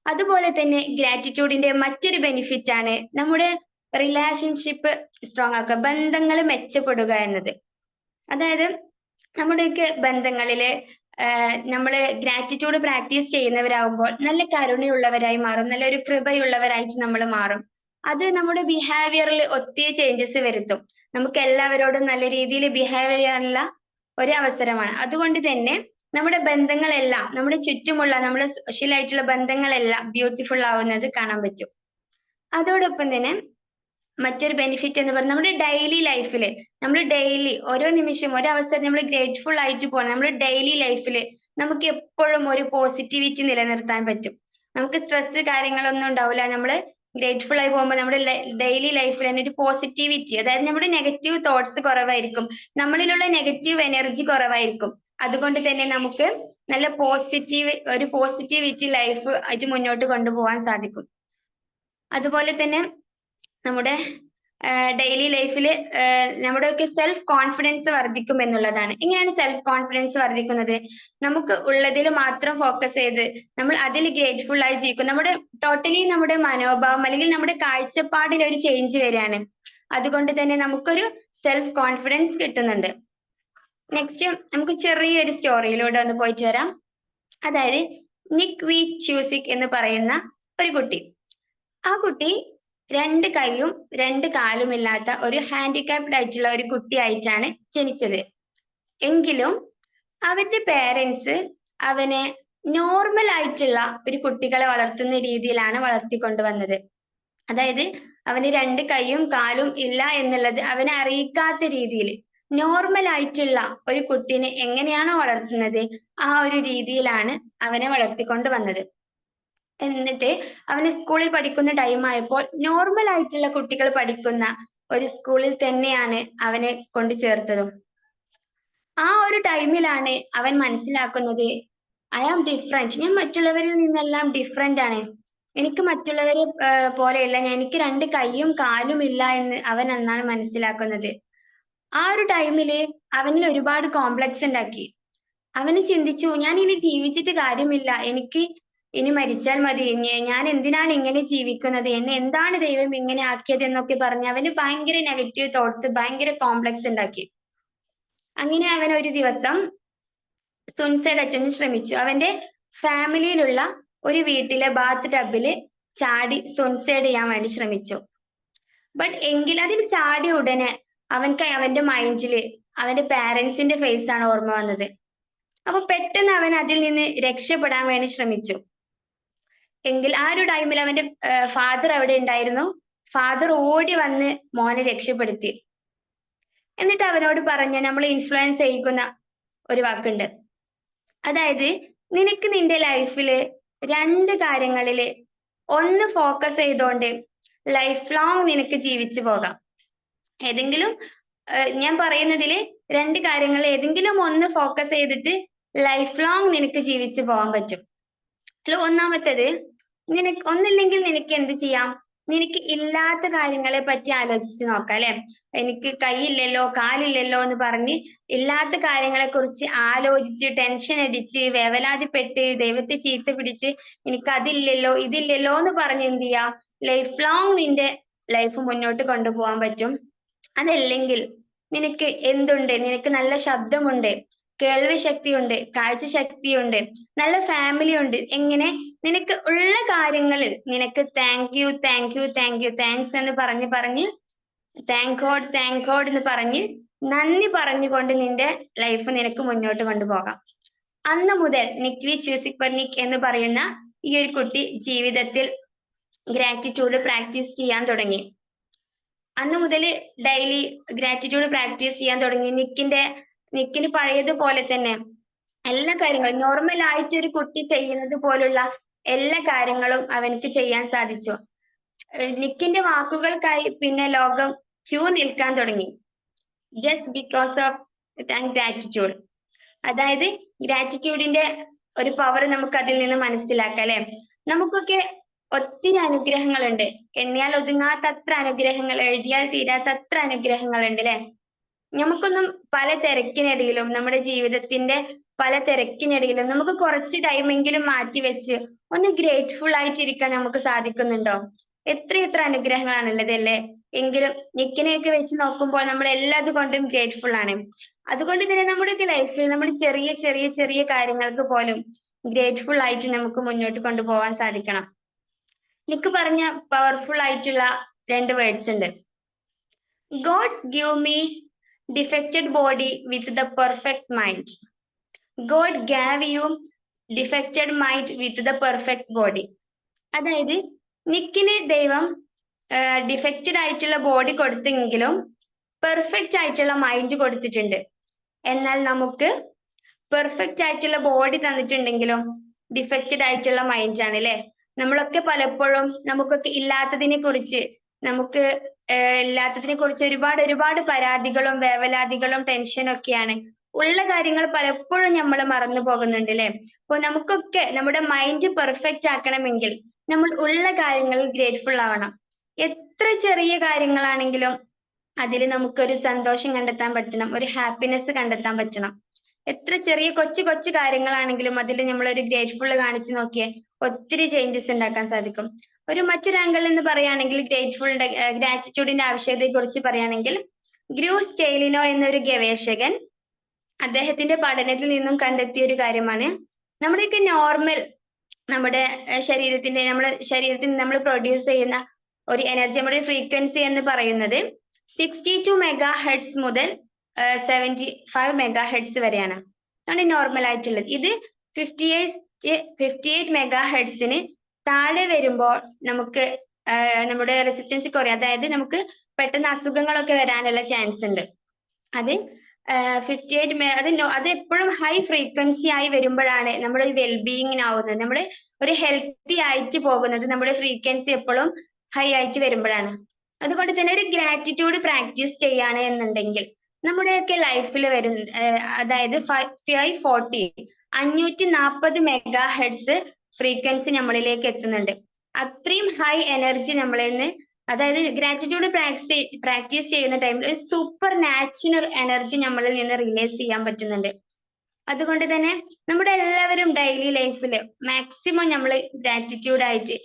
അതുപോലെ തന്നെ ഗ്രാറ്റിറ്റ്യൂഡിന്റെ മറ്റൊരു ബെനിഫിറ്റ് ആണ് നമ്മുടെ റിലേഷൻഷിപ്പ് സ്ട്രോങ് ആക്കുക ബന്ധങ്ങൾ മെച്ചപ്പെടുക എന്നത്. അതായത് നമ്മുടെയൊക്കെ ബന്ധങ്ങളിൽ ആഹ് നമ്മൾ ഗ്രാറ്റിറ്റ്യൂഡ് പ്രാക്ടീസ് ചെയ്യുന്നവരാകുമ്പോൾ നല്ല കരുണയുള്ളവരായി മാറും നല്ലൊരു കൃപയുള്ളവരായിട്ട് നമ്മൾ മാറും. അത് നമ്മുടെ ബിഹേവിയറിൽ ഒത്തിരി ചേഞ്ചസ് വരുത്തും. നമുക്ക് എല്ലാവരോടും നല്ല രീതിയിൽ ബിഹേവ് ചെയ്യാനുള്ള ഒരു അവസരമാണ്. അതുകൊണ്ട് തന്നെ നമ്മുടെ ബന്ധങ്ങളെല്ലാം നമ്മുടെ ചുറ്റുമുള്ള നമ്മുടെ സോഷ്യൽ ആയിട്ടുള്ള ബന്ധങ്ങളെല്ലാം ബ്യൂട്ടിഫുൾ ആവുന്നത് കാണാൻ പറ്റും. അതോടൊപ്പം തന്നെ മറ്റൊരു ബെനിഫിറ്റ് എന്ന് പറഞ്ഞാൽ നമ്മുടെ ഡെയിലി ലൈഫിൽ നമ്മൾ ഡെയിലി ഓരോ നിമിഷം ഓരോ അവസരം നമ്മൾ ഗ്രേറ്റ്ഫുൾ ആയിട്ട് പോകണം നമ്മുടെ ഡെയിലി ലൈഫിൽ നമുക്ക് എപ്പോഴും ഒരു പോസിറ്റിവിറ്റി നിലനിർത്താൻ പറ്റും. നമുക്ക് സ്ട്രെസ് കാര്യങ്ങളൊന്നും ഉണ്ടാവില്ല നമ്മൾ ഗ്രേറ്റ്ഫുൾ ആയി പോകുമ്പോൾ നമ്മുടെ ഡെയിലി ലൈഫിൽ തന്നെ ഒരു പോസിറ്റിവിറ്റി അതായത് നമ്മുടെ നെഗറ്റീവ് തോട്ട്സ് കുറവായിരിക്കും. നമ്മളിലുള്ള നെഗറ്റീവ് എനർജി കുറവായിരിക്കും. അതുകൊണ്ട് തന്നെ നമുക്ക് നല്ല പോസിറ്റീവ് ഒരു പോസിറ്റിവിറ്റി ലൈഫ് ആയിട്ട് മുന്നോട്ട് കൊണ്ടുപോകാൻ സാധിക്കും. അതുപോലെ തന്നെ നമ്മുടെ ഡെയിലി ലൈഫിൽ നമ്മുടെയൊക്കെ സെൽഫ് കോൺഫിഡൻസ് വർദ്ധിക്കും എന്നുള്ളതാണ്. എങ്ങനെയാണ് സെൽഫ് കോൺഫിഡൻസ് വർദ്ധിക്കുന്നത്? നമുക്ക് ഉള്ളതിൽ മാത്രം ഫോക്കസ് ചെയ്ത് നമ്മൾ അതിൽ ഗ്രേറ്റ്ഫുൾ ആയി ജീവിക്കും നമ്മുടെ ടോട്ടലി നമ്മുടെ മനോഭാവം അല്ലെങ്കിൽ നമ്മുടെ കാഴ്ചപ്പാടിൽ ഒരു ചേഞ്ച് വരികയാണ്. അതുകൊണ്ട് തന്നെ നമുക്കൊരു സെൽഫ് കോൺഫിഡൻസ് കിട്ടുന്നുണ്ട്. നെക്സ്റ്റ് നമുക്ക് ചെറിയൊരു സ്റ്റോറിയിലൂടെ ഒന്ന് പോയിട്ട് വരാം. അതായത് നിക് വി ച്യൂസിക് എന്ന് പറയുന്ന ഒരു കുട്ടി. ആ കുട്ടി രണ്ട് കൈയും രണ്ട് കാലും ഇല്ലാത്ത ഒരു ഹാൻഡിക്കാപ്ഡ് ആയിട്ടുള്ള ഒരു കുട്ടിയായിട്ടാണ് ജനിച്ചത്. എങ്കിലും അവരുടെ പേരൻസ് അവനെ നോർമൽ ആയിട്ടുള്ള ഒരു കുട്ടികളെ വളർത്തുന്ന രീതിയിലാണ് വളർത്തിക്കൊണ്ടുവന്നത് അതായത് അവന് രണ്ട് കൈയും കാലും ഇല്ല എന്നുള്ളത് അവനെ അറിയിക്കാത്ത രീതിയിൽ നോർമൽ ആയിട്ടുള്ള ഒരു കുട്ടീനെ എങ്ങനെയാണോ വളർത്തുന്നത് ആ ഒരു രീതിയിലാണ് അവനെ വളർത്തിക്കൊണ്ട് വന്നത്. എന്നിട്ട് അവന് സ്കൂളിൽ പഠിക്കുന്ന ടൈം ആയപ്പോൾ നോർമൽ ആയിട്ടുള്ള കുട്ടികൾ പഠിക്കുന്ന ഒരു സ്കൂളിൽ തന്നെയാണ് അവനെ കൊണ്ടു ചേർത്തതും. ആ ഒരു ടൈമിലാണ് അവൻ മനസ്സിലാക്കുന്നത് ഐ ആം ഡിഫറെന്റ് ഞാൻ മറ്റുള്ളവരിൽ നിന്നെല്ലാം ഡിഫറെന്റ് ആണ്. എനിക്ക് മറ്റുള്ളവരെ പോലെയല്ല. എനിക്ക് രണ്ട് കൈയും കാലും ഇല്ല എന്ന് അവൻ എന്നാണ് മനസ്സിലാക്കുന്നത്. ആ ഒരു ടൈമിൽ അവനിൽ ഒരുപാട് കോംപ്ലക്സ് ഉണ്ടാക്കി. അവന് ചിന്തിച്ചു ഞാൻ ഇനി ജീവിച്ചിട്ട് കാര്യമില്ല. എനിക്ക് ഇനി മരിച്ചാൽ മതി. ഞാൻ എന്തിനാണ് ഇങ്ങനെ ജീവിക്കുന്നത്? എന്നെ എന്താണ് ദൈവം ഇങ്ങനെ ആക്കിയത് എന്നൊക്കെ പറഞ്ഞ് അവന് ഭയങ്കര നെഗറ്റീവ് തോട്ട്സ് ഭയങ്കര കോംപ്ലക്സ് ഉണ്ടാക്കി. അങ്ങനെ അവൻ ഒരു ദിവസം സുൻസൈഡ് അറ്റംപ്റ്റ് ശ്രമിച്ചു. അവന്റെ ഫാമിലിയിലുള്ള ഒരു വീട്ടിലെ ബാത്ത് ടബിൽ ചാടി സുൻസൈഡ് ചെയ്യാൻ വേണ്ടി ശ്രമിച്ചു. ബട്ട് എങ്കിൽ അതിൽ ചാടിയ ഉടനെ അവൻക്ക് അവന്റെ മൈൻഡിൽ അവന്റെ പാരന്റ്സിന്റെ ഫേസ് ആണ് ഓർമ്മ വന്നത്. അപ്പൊ പെട്ടെന്ന് അവൻ അതിൽ നിന്ന് രക്ഷപ്പെടാൻ വേണ്ടി ശ്രമിച്ചു. എങ്കിൽ ആ ഒരു ടൈമിൽ അവന്റെ ഫാദർ അവിടെ ഉണ്ടായിരുന്നു. ഫാദർ ഓടി വന്ന് മോനെ രക്ഷപ്പെടുത്തി. എന്നിട്ട് അവനോട് പറഞ്ഞ നമ്മൾ ഇൻഫ്ലുവൻസ് ചെയ്യിക്കുന്ന ഒരു വാക്കുണ്ട്. അതായത് നിനക്ക് നിന്റെ ലൈഫിൽ രണ്ട് കാര്യങ്ങളിൽ ഒന്ന് ഫോക്കസ് ചെയ്തോണ്ട് ലൈഫ് ലോങ് നിനക്ക് ജീവിച്ചു പോകാം. ഏതെങ്കിലും ഞാൻ പറയുന്നതിൽ രണ്ട് കാര്യങ്ങൾ ഏതെങ്കിലും ഒന്ന് ഫോക്കസ് ചെയ്തിട്ട് ലൈഫ് ലോങ് നിനക്ക് ജീവിച്ചു പോകാൻ പറ്റും. അതിൽ ഒന്നാമത്തേത് നിനക്ക് ഒന്നില്ലെങ്കിൽ നിനക്ക് എന്ത് ചെയ്യാം? നിനക്ക് ഇല്ലാത്ത കാര്യങ്ങളെ പറ്റി ആലോചിച്ച് നോക്കാം അല്ലെ? എനിക്ക് കൈയില്ലല്ലോ കാലില്ലല്ലോ എന്ന് പറഞ്ഞ് ഇല്ലാത്ത കാര്യങ്ങളെ കുറിച്ച് ആലോചിച്ച് ടെൻഷൻ അടിച്ച് വേവലാതിപ്പെട്ട് ദൈവത്തെ ചീത്ത പിടിച്ച് എനിക്ക് അതില്ലല്ലോ ഇതില്ലല്ലോ എന്ന് പറഞ്ഞ് എന്ത് ചെയ്യാം? ലൈഫ് ലോങ് നിന്റെ ലൈഫ് മുന്നോട്ട് കൊണ്ടുപോകാൻ പറ്റും. അതല്ലെങ്കിൽ നിനക്ക് എന്തുണ്ട്? നിനക്ക് നല്ല ശബ്ദമുണ്ട്. കേൾവി ശക്തിയുണ്ട് കാഴ്ച ശക്തിയുണ്ട് നല്ല ഫാമിലി ഉണ്ട്. എങ്ങനെ? നിനക്ക് ഉള്ള കാര്യങ്ങളിൽ നിനക്ക് thank you thank you thank you thanks എന്ന് പറഞ്ഞ് പറഞ്ഞ് താങ്ക് ഗോഡ് താങ്ക് ഗോഡ് എന്ന് പറഞ്ഞ് നന്ദി പറഞ്ഞുകൊണ്ട് നിന്റെ ലൈഫ് നിനക്ക് മുന്നോട്ട് കൊണ്ടുപോകാം. അന്ന് മുതൽ നിക്വി ചൂസിക് എന്ന് പറയുന്ന ഈ ഒരു കുട്ടി ജീവിതത്തിൽ ഗ്രാറ്റിറ്റ്യൂഡ് പ്രാക്ടീസ് ചെയ്യാൻ തുടങ്ങി. അന്ന് മുതൽ ഡെയിലി ഗ്രാറ്റിറ്റ്യൂഡ് പ്രാക്ടീസ് ചെയ്യാൻ തുടങ്ങി. നിക്കിന്റെ നിക്കിന് പഴയതുപോലെ തന്നെ എല്ലാ കാര്യങ്ങളും നോർമൽ ആയിട്ട് ഒരു കുട്ടി ചെയ്യുന്നത് പോലുള്ള എല്ലാ കാര്യങ്ങളും അവനക്ക് ചെയ്യാൻ സാധിച്ചു. നിക്കിന്റെ വാക്കുകൾക്കായി പിന്നെ ലോകം ക്യൂ നിൽക്കാൻ തുടങ്ങി. ജസ്റ്റ് ബിക്കോസ് ഓഫ് ഗ്രാറ്റിറ്റ്യൂഡ് അതായത് ഗ്രാറ്റിറ്റ്യൂഡിന്റെ ഒരു പവർ നമുക്ക് അതിൽ നിന്ന് മനസ്സിലാക്കാം അല്ലെ? നമുക്കൊക്കെ ഒത്തിരി അനുഗ്രഹങ്ങളുണ്ട്. എണ്ണിയാൽ ഒതുങ്ങാത്തത്ര അനുഗ്രഹങ്ങൾ എഴുതിയാൽ തീരാത്തത്ര അനുഗ്രഹങ്ങളുണ്ട് അല്ലെ? നമുക്കൊന്നും പല തിരക്കിനിടയിലും നമ്മുടെ ജീവിതത്തിന്റെ പല തിരക്കിനിടയിലും നമുക്ക് കുറച്ച് ടൈമെങ്കിലും മാറ്റി വെച്ച് ഒന്ന് ഗ്രേറ്റ്ഫുൾ ആയിട്ടിരിക്കാൻ നമുക്ക് സാധിക്കുന്നുണ്ടോ? എത്ര എത്ര അനുഗ്രഹങ്ങളാണുള്ളത് അല്ലേ? എങ്കിലും നിക്കിനെയൊക്കെ വെച്ച് നോക്കുമ്പോൾ നമ്മൾ എല്ലാത് കൊണ്ടും ഗ്രേറ്റ്ഫുൾ ആണ്. അതുകൊണ്ട് തന്നെ നമ്മുടെയൊക്കെ ലൈഫിൽ നമ്മുടെ ചെറിയ ചെറിയ ചെറിയ കാര്യങ്ങൾക്ക് പോലും ഗ്രേറ്റ്ഫുൾ ആയിട്ട് നമുക്ക് മുന്നോട്ട് കൊണ്ടുപോകാൻ സാധിക്കണം. നിക്ക് പറഞ്ഞ പവർഫുൾ ആയിട്ടുള്ള രണ്ട് വേർഡ്സ് ഉണ്ട്. Gods give me defected body with the perfect mind god gave you defected mind with the perfect body അതായത് നിക്കിന് ദൈവം ഡിഫക്റ്റഡ് ആയിട്ടുള്ള ബോഡി കൊടുത്തെങ്കിലും പെർഫെക്റ്റ് ആയിട്ടുള്ള മൈൻഡ് കൊടുത്തിട്ടുണ്ട്. എന്നാൽ നമുക്ക് പെർഫെക്റ്റ് ആയിട്ടുള്ള ബോഡി തന്നിട്ടുണ്ടെങ്കിലും ഡിഫക്റ്റഡ് ആയിട്ടുള്ള മൈൻഡ് ആണ് അല്ലെ നമ്മളൊക്കെ പലപ്പോഴും നമുക്കൊക്കെ ഇല്ലാത്തതിനെ കുറിച്ച് നമുക്ക് എല്ലാത്തിനെ കുറിച്ച് ഒരുപാട് ഒരുപാട് പരാതികളും വേവലാതികളും ടെൻഷനും ഒക്കെയാണ്. ഉള്ള കാര്യങ്ങൾ പലപ്പോഴും നമ്മൾ മറന്നു പോകുന്നുണ്ട് അല്ലെ അപ്പൊ നമുക്കൊക്കെ നമ്മുടെ മൈൻഡ് പെർഫെക്റ്റ് ആക്കണമെങ്കിൽ നമ്മൾ ഉള്ള കാര്യങ്ങളിൽ ഗ്രേറ്റ്ഫുൾ ആവണം. എത്ര ചെറിയ കാര്യങ്ങളാണെങ്കിലും അതിൽ നമുക്കൊരു സന്തോഷം കണ്ടെത്താൻ പറ്റണം ഒരു ഹാപ്പിനെസ് കണ്ടെത്താൻ പറ്റണം. എത്ര ചെറിയ കൊച്ചു കൊച്ചു കാര്യങ്ങളാണെങ്കിലും അതിൽ നമ്മൾ ഒരു ഗ്രേറ്റ്ഫുൾ കാണിച്ചു നോക്കിയാൽ ഒത്തിരി ചേഞ്ചസ് ഉണ്ടാക്കാൻ സാധിക്കും. ഒരു മറ്റൊരു ആംഗിൾ എന്ന് പറയുകയാണെങ്കിൽ ഗ്രേറ്റ്ഫുൾ ഗ്രാറ്റിറ്റ്യൂഡിന്റെ ആവശ്യകതയെ കുറിച്ച് പറയുകയാണെങ്കിൽ ഗ്രൂസ് ടെയ്ലിനോ എന്നൊരു ഗവേഷകൻ അദ്ദേഹത്തിന്റെ പഠനത്തിൽ നിന്നും കണ്ടെത്തിയ ഒരു കാര്യമാണ്. നമ്മുടെയൊക്കെ നോർമൽ നമ്മുടെ ശരീരത്തിന്റെ നമ്മുടെ ശരീരത്തിൽ നമ്മൾ പ്രൊഡ്യൂസ് ചെയ്യുന്ന ഒരു എനർജി നമ്മുടെ ഫ്രീക്വൻസി എന്ന് പറയുന്നത് സിക്സ്റ്റി ടു മെഗാ ഹെഡ്സ് മുതൽ സെവന്റി ഫൈവ് മെഗാ ഹെഡ്സ് വരെയാണ്. അതാണ് നോർമൽ ആയിട്ടുള്ളത്. ഇത് fifty eight fifty eight mega ഹെഡ്സിന് താഴെ വരുമ്പോൾ നമുക്ക് നമ്മുടെ റെസിസ്റ്റൻസി കുറയും. അതായത് നമുക്ക് പെട്ടെന്ന് അസുഖങ്ങളൊക്കെ വരാനുള്ള ചാൻസ് ഉണ്ട്. അത് ഫിഫ്റ്റി എയ്റ്റ് അത് അത് എപ്പോഴും ഹൈ ഫ്രീക്വൻസി ആയി വരുമ്പോഴാണ് നമ്മുടെ ഒരു വെൽബീയിങ്ങിനാവുന്നത് നമ്മൾ ഒരു ഹെൽത്തി ആയിട്ട് പോകുന്നത് നമ്മുടെ ഫ്രീക്വൻസി എപ്പോഴും ഹൈ ആയിട്ട് വരുമ്പോഴാണ്. അതുകൊണ്ട് തന്നെ ഒരു ഗ്രാറ്റിറ്റ്യൂഡ് പ്രാക്ടീസ് ചെയ്യാണ് എന്നുണ്ടെങ്കിൽ നമ്മുടെയൊക്കെ ലൈഫിൽ വരുന്ന അതായത് അതായത് ഫൈവ് ഫോർട്ടി അഞ്ഞൂറ്റി നാൽപ്പത് മെഗാ ഹെഡ്സ് ഫ്രീക്വൻസി നമ്മളിലേക്ക് എത്തുന്നുണ്ട്. അത്രയും ഹൈ എനർജി നമ്മളിൽ നിന്ന് അതായത് ഗ്രാറ്റിറ്റ്യൂഡ് പ്രാക്ടീസ് പ്രാക്ടീസ് ചെയ്യുന്ന ടൈമിൽ ഒരു സൂപ്പർ നാച്ചുറൽ എനർജി നമ്മളിൽ നിന്ന് റിലീസ് ചെയ്യാൻ പറ്റുന്നുണ്ട്. അതുകൊണ്ട് തന്നെ നമ്മുടെ എല്ലാവരും ഡെയിലി ലൈഫിൽ മാക്സിമം നമ്മൾ ഗ്രാറ്റിറ്റ്യൂഡ് ആയിട്ട്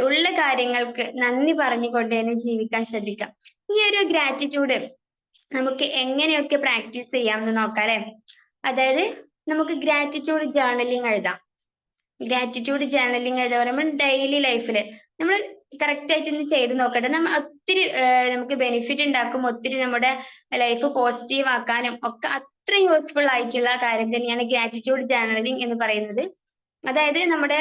ഉള്ള കാര്യങ്ങൾക്ക് നന്ദി പറഞ്ഞുകൊണ്ട് തന്നെ ജീവിക്കാൻ ശ്രദ്ധിക്കാം. ഈ ഒരു ഗ്രാറ്റിറ്റ്യൂഡ് നമുക്ക് എങ്ങനെയൊക്കെ പ്രാക്ടീസ് ചെയ്യാം എന്ന് നോക്കാം അല്ലെ? അതായത് നമുക്ക് ഗ്രാറ്റിറ്റ്യൂഡ് ജേർണലിംഗ് എഴുതാം. ഗ്രാറ്റിറ്റ്യൂഡ് ജേർണലിംഗ് എന്ന് പറയുമ്പോൾ ഡെയിലി ലൈഫിൽ നമ്മൾ കറക്റ്റ് ആയിട്ട് ഒന്ന് ചെയ്ത് നോക്കട്ടെ. നമ്മൾ ഒത്തിരി നമുക്ക് ബെനിഫിറ്റ് ഉണ്ടാക്കും. ഒത്തിരി നമ്മുടെ ലൈഫ് പോസിറ്റീവ് ആക്കാനും ഒക്കെ അത്ര യൂസ്ഫുൾ ആയിട്ടുള്ള കാര്യം തന്നെയാണ് ഗ്രാറ്റിറ്റ്യൂഡ് ജേർണലിംഗ് എന്ന് പറയുന്നത്. അതായത് നമ്മുടെ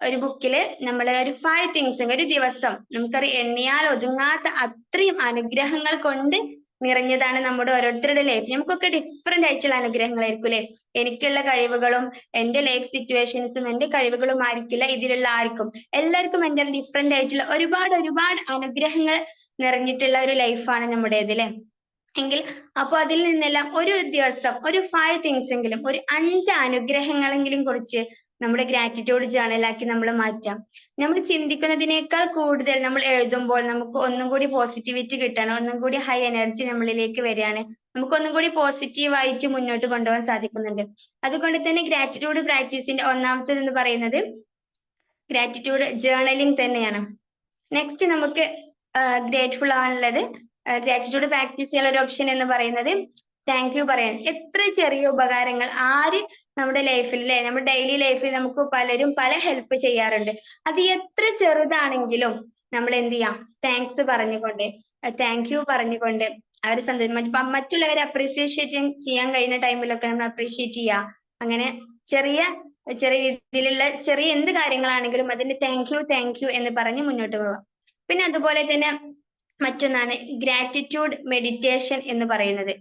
ഒരു ബുക്കിൽ നമ്മൾ ഒരു ഫൈവ് തിങ്സ് ഒരു ദിവസം നമുക്കറിയാം എണ്ണിയാൽ ഒതുങ്ങാത്ത അത്രയും അനുഗ്രഹങ്ങൾ കൊണ്ട് നിറഞ്ഞതാണ് നമ്മുടെ ഓരോരുത്തരുടെ ലൈഫ് നമുക്കൊക്കെ ഡിഫറെന്റ് ആയിട്ടുള്ള അനുഗ്രഹങ്ങളായിരിക്കും അല്ലെ? എനിക്കുള്ള കഴിവുകളും എന്റെ ലൈഫ് സിറ്റുവേഷൻസും എന്റെ കഴിവുകളും ആയിരിക്കില്ല ഇതിലുള്ള ആർക്കും. എല്ലാവർക്കും എന്റെ ഡിഫറെന്റ് ആയിട്ടുള്ള ഒരുപാട് ഒരുപാട് അനുഗ്രഹങ്ങൾ നിറഞ്ഞിട്ടുള്ള ഒരു ലൈഫാണ് നമ്മുടേത് അല്ലെ? എങ്കിൽ അപ്പൊ അതിൽ നിന്നെല്ലാം ഒരു ദിവസം ഒരു ഫൈവ് തിങ്സ് എങ്കിലും ഒരു അഞ്ച് അനുഗ്രഹങ്ങളെങ്കിലും കുറിച്ച് നമ്മുടെ ഗ്രാറ്റിറ്റ്യൂഡ് ജേണലാക്കി നമ്മൾ മാറ്റാം. നമ്മൾ ചിന്തിക്കുന്നതിനേക്കാൾ കൂടുതൽ നമ്മൾ എഴുതുമ്പോൾ നമുക്ക് ഒന്നും കൂടി പോസിറ്റിവിറ്റി കിട്ടണം ഒന്നും കൂടി ഹൈ എനർജി നമ്മളിലേക്ക് വരികയാണ്. നമുക്ക് ഒന്നും കൂടി പോസിറ്റീവായിട്ട് മുന്നോട്ട് കൊണ്ടുപോകാൻ സാധിക്കുന്നുണ്ട്. അതുകൊണ്ട് തന്നെ ഗ്രാറ്റിറ്റ്യൂഡ് പ്രാക്ടീസിന്റെ ഒന്നാമത്തേത് എന്ന് പറയുന്നത് ഗ്രാറ്റിറ്റ്യൂഡ് ജേർണലിംഗ് തന്നെയാണ്. നെക്സ്റ്റ് നമുക്ക് ഗ്രേറ്റ്ഫുൾ ആവാനുള്ളത് ഗ്രാറ്റിറ്റ്യൂഡ് പ്രാക്ടീസ് ചെയ്യാനുള്ള ഒരു ഓപ്ഷൻ എന്ന് പറയുന്നത് താങ്ക് യു പറയാൻ. എത്ര ചെറിയ ഉപകാരങ്ങൾ ആര് നമ്മുടെ ലൈഫിൽ അല്ലെ നമ്മുടെ ഡെയിലി ലൈഫിൽ നമുക്ക് പലരും പല ഹെൽപ്പ് ചെയ്യാറുണ്ട്. അത് എത്ര ചെറുതാണെങ്കിലും നമ്മൾ എന്ത് ചെയ്യാം? താങ്ക്സ് പറഞ്ഞുകൊണ്ട് താങ്ക് യു പറഞ്ഞുകൊണ്ട് ഒരു സന്തോഷം. മറ്റ് മറ്റുള്ളവരെ അപ്രീസിയേറ്റ് ചെയ്യാൻ കഴിയുന്ന ടൈമിലൊക്കെ നമ്മൾ അപ്രീഷിയേറ്റ് ചെയ്യുക അങ്ങനെ ചെറിയ ചെറിയ രീതിയിലുള്ള ചെറിയ എന്ത് കാര്യങ്ങളാണെങ്കിലും അതിന് താങ്ക് യു താങ്ക് യു എന്ന് പറഞ്ഞ് മുന്നോട്ട് പോവാം പിന്നെ അതുപോലെ തന്നെ മറ്റൊന്നാണ് ഗ്രാറ്റിറ്റ്യൂഡ് മെഡിറ്റേഷൻ എന്ന് പറയുന്നത്.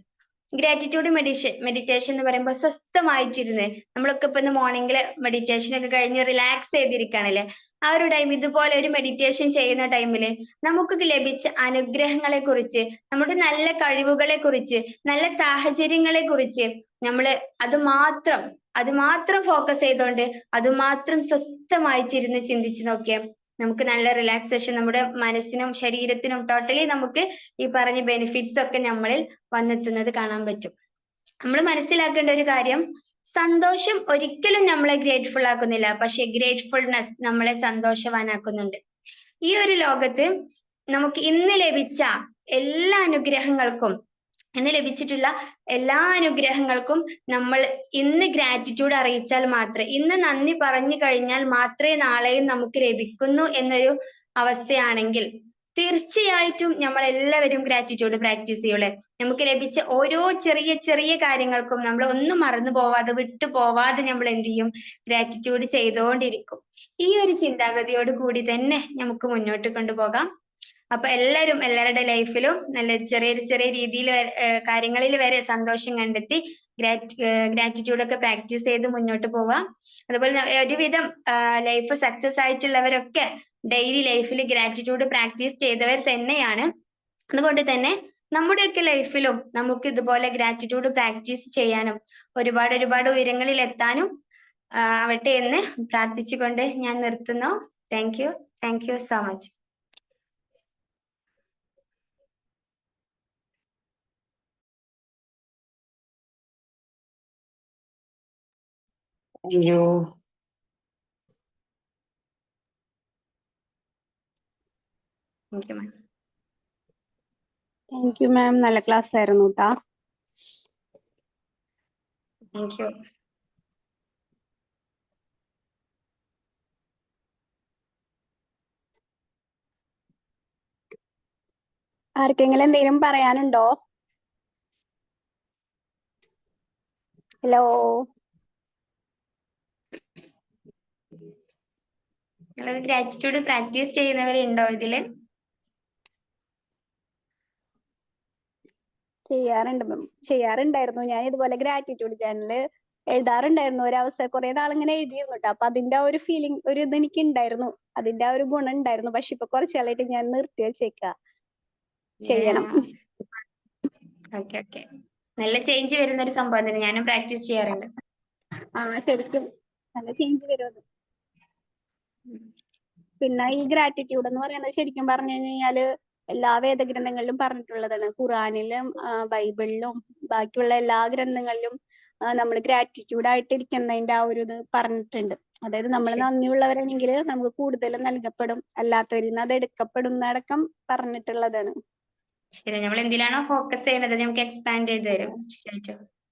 ഗ്രാറ്റിറ്റ്യൂഡ് മെഡിഷൻ മെഡിറ്റേഷൻ എന്ന് പറയുമ്പോൾ സ്വസ്ഥമായിട്ടിരുന്ന് നമ്മളൊക്കെ ഇപ്പൊ ഇന്ന് മോർണിംഗിൽ മെഡിറ്റേഷൻ ഒക്കെ കഴിഞ്ഞ് റിലാക്സ് ചെയ്തിരിക്കുകയാണല്ലേ? ആ ഒരു ടൈം ഇതുപോലെ ഒരു മെഡിറ്റേഷൻ ചെയ്യുന്ന ടൈമിൽ നമുക്ക് ലഭിച്ച അനുഗ്രഹങ്ങളെ കുറിച്ച് നമ്മുടെ നല്ല കഴിവുകളെ കുറിച്ച് നല്ല സാഹചര്യങ്ങളെ കുറിച്ച് നമ്മൾ അത് മാത്രം അത് മാത്രം ഫോക്കസ് ചെയ്തുകൊണ്ട് അത് മാത്രം സ്വസ്ഥമായിട്ടിരുന്ന് ചിന്തിച്ച് നോക്കിയാൽ നമുക്ക് നല്ല റിലാക്സേഷൻ നമ്മുടെ മനസ്സിനും ശരീരത്തിനും ടോട്ടലി നമുക്ക് ഈ പറഞ്ഞ ബെനിഫിറ്റ്സ് ഒക്കെ നമ്മളിൽ വന്നെത്തുന്നത് കാണാൻ പറ്റും. നമ്മൾ മനസ്സിലാക്കേണ്ട ഒരു കാര്യം സന്തോഷം ഒരിക്കലും നമ്മളെ ഗ്രേറ്റ്ഫുൾ ആക്കുന്നില്ല പക്ഷെ ഗ്രേറ്റ്ഫുൾനെസ് നമ്മളെ സന്തോഷവാനാക്കുന്നുണ്ട്. ഈ ഒരു ലോകത്ത് നമുക്ക് ഇന്ന് ലഭിച്ച എല്ലാ അനുഗ്രഹങ്ങൾക്കും ഇന്ന് ലഭിച്ചിട്ടുള്ള എല്ലാ അനുഗ്രഹങ്ങൾക്കും നമ്മൾ ഇന്ന് ഗ്രാറ്റിറ്റ്യൂഡ് അറിയിച്ചാൽ മാത്രമേ ഇന്ന് നന്ദി പറഞ്ഞു കഴിഞ്ഞാൽ മാത്രമേ നാളെയും നമുക്ക് ലഭിക്കുന്നു എന്നൊരു അവസ്ഥയാണെങ്കിൽ തീർച്ചയായിട്ടും നമ്മൾ എല്ലാവരും ഗ്രാറ്റിറ്റ്യൂഡ് പ്രാക്ടീസ് ചെയ്യൂലേ. നമുക്ക് ലഭിച്ച ഓരോ ചെറിയ ചെറിയ കാര്യങ്ങൾക്കും നമ്മൾ ഒന്നും മറന്നു പോവാതെ വിട്ടു പോവാതെ നമ്മൾ എന്ത് ചെയ്യും? ഗ്രാറ്റിറ്റ്യൂഡ് ചെയ്തുകൊണ്ടിരിക്കും ഈ ഒരു ചിന്താഗതിയോട് കൂടി തന്നെ നമുക്ക് മുന്നോട്ട് കൊണ്ടുപോകാം. അപ്പൊ എല്ലാവരും എല്ലാവരുടെ ലൈഫിലും നല്ല ചെറിയ ചെറിയ രീതിയിൽ കാര്യങ്ങളിൽ വരെ സന്തോഷം കണ്ടെത്തി ഗ്രാറ്റിറ്റ്യൂഡ് ഒക്കെ പ്രാക്ടീസ് ചെയ്ത് മുന്നോട്ട് പോവാം. അതുപോലെ ഒരുവിധം ലൈഫ് സക്സസ് ആയിട്ടുള്ളവരൊക്കെ ഡെയിലി ലൈഫിൽ ഗ്രാറ്റിറ്റ്യൂഡ് പ്രാക്ടീസ് ചെയ്തവർ തന്നെയാണ്. അതുകൊണ്ട് തന്നെ നമ്മുടെയൊക്കെ ലൈഫിലും നമുക്ക് ഇതുപോലെ ഗ്രാറ്റിറ്റ്യൂഡ് പ്രാക്ടീസ് ചെയ്യാനും ഒരുപാട് ഒരുപാട് ഉയരങ്ങളിൽ എത്താനും ആവട്ടെ എന്ന് പ്രാർത്ഥിച്ചുകൊണ്ട് ഞാൻ നിർത്തുന്നു. Thank you thank you so much Thank you. Thank you ma'am thank you ma'am നല്ല ക്ലാസ് ആയിരുന്നു കേട്ടാ താങ്ക് യു ആർക്കെങ്കിലും എന്തെങ്കിലും പറയാനുണ്ടോ? ഹലോ നിങ്ങൾ ഗ്രാറ്റിറ്റ്യൂഡ് പ്രാക്ടീസ് ചെയ്യുന്നവരുണ്ടോ ഇതിൽ? ചെയ്യാറുണ്ട്. ചെയ്യാറുണ്ടായിരുന്നു. ഞാൻ ഇതുപോലെ ഗ്രാറ്റിറ്റ്യൂഡ് ചാനൽ എഴുതാറുണ്ടായിരുന്നു. ഒരു അവസരം കുറെ നാൾ ഇങ്ങനെ എഴുതിയിരുന്നു കേട്ടോ അപ്പൊ അതിന്റെ ആ ഒരു ഫീലിംഗ് ഒരു ഇത് എനിക്ക് ഉണ്ടായിരുന്നു അതിന്റെ ആ ഒരു ഗുണം ഉണ്ടായിരുന്നു. പക്ഷെ ഇപ്പൊ കുറച്ചു കാലമായിട്ട് ഞാൻ നിർത്തി വെച്ചേക്ക. ചെയ്യണം. Okay okay. നല്ല ചേഞ്ച് വരുന്ന ഒരു സംഭവം തന്നെ. ഞാനും പ്രാക്ടീസ് ചെയ്യാറുണ്ട്. ആ ശരിക്കും. നല്ല ചേഞ്ച് വരും അത് പിന്നെ ഈ ഗ്രാറ്റിറ്റ്യൂഡ് എന്ന് പറയുന്നത് ശരിക്കും പറഞ്ഞു കഴിഞ്ഞാൽ എല്ലാ വേദഗ്രന്ഥങ്ങളിലും പറഞ്ഞിട്ടുള്ളതാണ്. ഖുറാനിലും ബൈബിളിലും ബാക്കിയുള്ള എല്ലാ ഗ്രന്ഥങ്ങളിലും നമ്മൾ ഗ്രാറ്റിറ്റ്യൂഡ് ആയിട്ട് ഇരിക്കുന്നതിന്റെ ആ ഒരു ഇത് പറഞ്ഞിട്ടുണ്ട്. അതായത് നമ്മൾ. നന്ദിയുള്ളവരാണെങ്കിൽ നമുക്ക് കൂടുതൽ നൽകപ്പെടും. അല്ലാത്തവരിൽ നിന്ന് അത് എടുക്കപ്പെടും എന്നടക്കം പറഞ്ഞിട്ടുള്ളതാണ്. ശരി. നമ്മൾ എന്തിലാണോ ഫോക്കസ് ചെയ്യുന്നത്? നമുക്ക് എക്സ്പാൻഡ് ചെയ്ത് തരും.